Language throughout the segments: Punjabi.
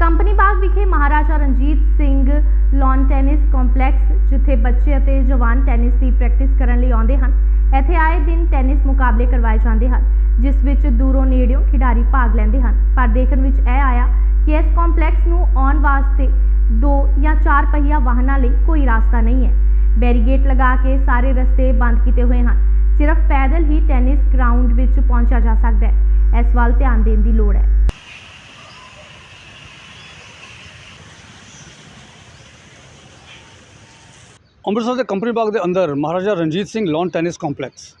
ਕੰਪਨੀ ਬਾਗ ਵਿਖੇ Maharaja Ranjit Singh lawn tennis complex ਜਿੱਥੇ ਬੱਚੇ ਅਤੇ ਜਵਾਨ ਟੈਨਿਸ ਦੀ ਪ੍ਰੈਕਟਿਸ ਕਰਨ ਲਈ ਆਉਂਦੇ ਹਨ। ਇੱਥੇ ਆਏ ਦਿਨ ਟੈਨਿਸ ਮੁਕਾਬਲੇ ਕਰਵਾਏ ਜਾਂਦੇ ਹਨ, ਜਿਸ ਵਿੱਚ ਦੂਰੋਂ ਨੇੜਿਓਂ ਖਿਡਾਰੀ ਭਾਗ ਲੈਂਦੇ ਹਨ। ਪਰ ਦੇਖਣ ਵਿੱਚ ਇਹ ਆਇਆ ਕਿ ਇਸ ਕੰਪਲੈਕਸ ਨੂੰ ਆਉਣ ਵਾਸਤੇ ਦੋ ਜਾਂ ਚਾਰ ਪਹੀਆ ਵਾਹਨਾਂ ਲਈ ਕੋਈ ਰਸਤਾ ਨਹੀਂ ਹੈ। ਬੈਰੀਗੇਟ ਲਗਾ ਕੇ ਸਾਰੇ ਰਸਤੇ ਬੰਦ ਕੀਤੇ ਹੋਏ ਹਨ। ਸਿਰਫ ਪੈਦਲ ਹੀ ਟੈਨਿਸ ਗਰਾਊਂਡ ਵਿੱਚ ਪਹੁੰਚਿਆ ਜਾ ਸਕਦਾ ਹੈ। ਇਸ ਵੱਲ ਧਿਆਨ ਦੇਣ ਦੀ ਲੋੜ ਹੈ। ਅੰਮ੍ਰਿਤਸਰ ਦੇ ਕੰਪਨੀ ਬਾਗ ਦੇ ਅੰਦਰ Maharaja Ranjit Singh lawn tennis complex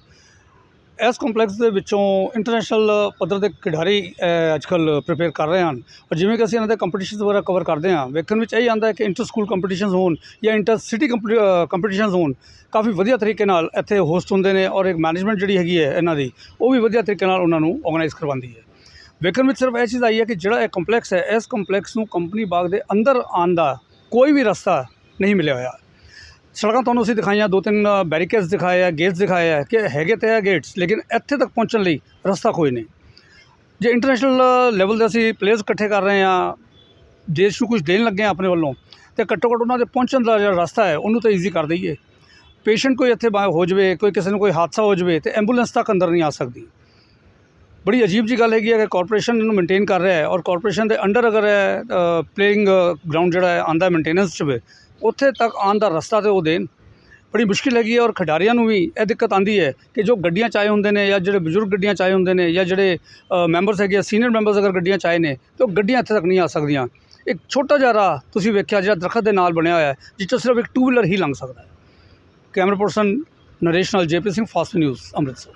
ਇਸ ਕੰਪਲੈਕਸ ਦੇ ਵਿੱਚੋਂ ਇੰਟਰਨੈਸ਼ਨਲ ਪੱਧਰ ਦੇ ਖਿਡਾਰੀ ਅ, ਅੱਜਕੱਲ੍ਹ ਪ੍ਰਿਪੇਅਰ ਕਰ ਰਹੇ ਹਨ। ਔਰ ਜਿਵੇਂ ਕਿ ਅਸੀਂ ਇਹਨਾਂ ਦੇ ਕੰਪੀਟੀਸ਼ਨਸ ਵਗੈਰਾ ਕਵਰ ਕਰਦੇ ਹਾਂ ਵੇਖਣ ਵਿੱਚ ਇਹ ਆਉਂਦਾ ਹੈ ਕਿ ਇੰਟਰ ਸਕੂਲ ਕੰਪੀਟੀਸ਼ਨਸ ਹੋਣ ਜਾਂ ਇੰਟਰ ਸਿਟੀ ਕੰਪੀਟੀਸ਼ਨਸ ਹੋਣ ਕਾਫੀ ਵਧੀਆ ਤਰੀਕੇ ਨਾਲ ਇੱਥੇ ਹੋਸਟ ਹੁੰਦੇ ਨੇ ਔਰ ਇੱਕ ਮੈਨੇਜਮੈਂਟ ਜਿਹੜੀ ਹੈਗੀ ਹੈ ਇਹਨਾਂ ਦੀ ਉਹ ਵੀ ਵਧੀਆ ਤਰੀਕੇ ਨਾਲ ਉਹਨਾਂ ਨੂੰ ਆਰਗੇਨਾਈਜ਼ ਕਰਵਾਉਂਦੀ ਹੈ। ਵੇਖਣ ਵਿੱਚ ਸਿਰਫ ਇਹ ਚੀਜ਼ ਆਈ ਹੈ ਕਿ ਜਿਹੜਾ ਇਹ ਕੰਪਲੈਕਸ ਹੈ ਇਸ ਕੰਪਲੈਕਸ ਨੂੰ ਕੰਪਨੀ ਬਾਗ ਦੇ ਅੰਦਰ ਆਉਣ ਦਾ ਕੋਈ ਵੀ ਰਸਤਾ ਨਹੀਂ ਮਿਲਿਆ ਹੋਇਆ। ਸੜਕਾਂ ਤੁਹਾਨੂੰ ਅਸੀਂ ਦਿਖਾਈਆਂ, ਦੋ ਤਿੰਨ ਬੈਰੀਕੇਡਸ ਦਿਖਾਏ ਆ ਗੇਟਸ ਦਿਖਾਏ ਆ, ਕਿ ਹੈਗੇ ਤੇ ਆ ਗੇਟਸ ਲੇਕਿਨ ਇੱਥੇ ਤੱਕ ਪਹੁੰਚਣ ਲਈ ਰਸਤਾ ਕੋਈ ਨਹੀਂ। ਜੇ ਇੰਟਰਨੈਸ਼ਨਲ ਲੈਵਲ ਦੇ ਅਸੀਂ ਪਲੇਅਰਸ ਇਕੱਠੇ ਕਰ ਰਹੇ ਆ ਦੇਸ਼ ਨੂੰ ਕੁਝ ਦੇਣ ਲੱਗੇ ਆ ਆਪਣੇ ਵੱਲੋਂ, ਤੇ ਘੱਟੋ ਘੱਟ ਉਹਨਾਂ ਦੇ ਪਹੁੰਚਣ ਦਾ ਜਿਹੜਾ ਰਸਤਾ ਹੈ, ਉਹਨੂੰ ਤਾਂ ਈਜ਼ੀ ਕਰ ਦਈਏ। ਪੇਸ਼ੈਂਟ ਕੋਈ ਇੱਥੇ ਬਾ- ਹੋ ਜਵੇ, ਕੋਈ ਕਿਸੇ ਨੂੰ ਕੋਈ ਹਾਦਸਾ ਹੋ ਜਵੇ, ਤੇ ਐਂਬੂਲੈਂਸ ਤੱਕ ਅੰਦਰ ਨਹੀਂ ਆ ਸਕਦੀ। ਬੜੀ ਅਜੀਬ ਜੀ ਗੱਲ ਹੈਗੀ ਹੈ ਕਿ ਕਾਰਪੋਰੇਸ਼ਨ ਇਹਨੂੰ ਮੇਨਟੇਨ ਕਰ ਰਿਹਾ ਔਰ ਕਾਰਪੋਰੇਸ਼ਨ ਦੇ ਅੰਡਰ ਅਗਰ ਪਲੇਇੰਗ ਗਰਾਊਂਡ ਜਿਹੜਾ ਹੈ ਆਂਦਾ ਮੇਨਟੇਨੈਂਸ 'ਚ ਵੇ, ਉੱਥੇ ਤੱਕ ਆਉਣ ਦਾ ਰਸਤਾ ਤਾਂ ਉਹ ਦੇਣ। ਬੜੀ ਮੁਸ਼ਕਿਲ ਹੈਗੀ ਹੈ ਔਰ ਖਿਡਾਰੀਆਂ ਨੂੰ ਵੀ ਇਹ ਦਿੱਕਤ ਆਉਂਦੀ ਹੈ ਕਿ ਜੋ ਗੱਡੀਆਂ ਚਾਹੇ ਹੁੰਦੇ ਨੇ ਜਾਂ ਜਿਹੜੇ ਬਜ਼ੁਰਗ ਗੱਡੀਆਂ ਚਾਹੇ ਹੁੰਦੇ ਨੇ ਜਾਂ ਜਿਹੜੇ ਮੈਂਬਰਸ ਹੈਗੇ ਸੀਨੀਅਰ ਮੈਂਬਰਸ ਅਗਰ ਗੱਡੀਆਂ ਚਾਹੇ ਨੇ, ਤਾਂ ਉਹ ਗੱਡੀਆਂ ਇੱਥੇ ਤੱਕ ਨਹੀਂ ਆ ਸਕਦੀਆਂ। ਇੱਕ ਛੋਟਾ ਜਿਹਾ ਰਾਹ ਤੁਸੀਂ ਵੇਖਿਆ ਜਿਹੜਾ ਦਰਖਤ ਦੇ ਨਾਲ ਬਣਿਆ ਹੋਇਆ ਜਿਸ 'ਚੋਂ ਸਿਰਫ ਇੱਕ ਟੂ ਵੀਲਰ ਹੀ ਲੰਘ ਸਕਦਾ ਹੈ। ਕੈਮਰਾ ਪਰਸਨ ਨਰੇਸ਼ ਨਾਲ JP Singh fast news Amritsar.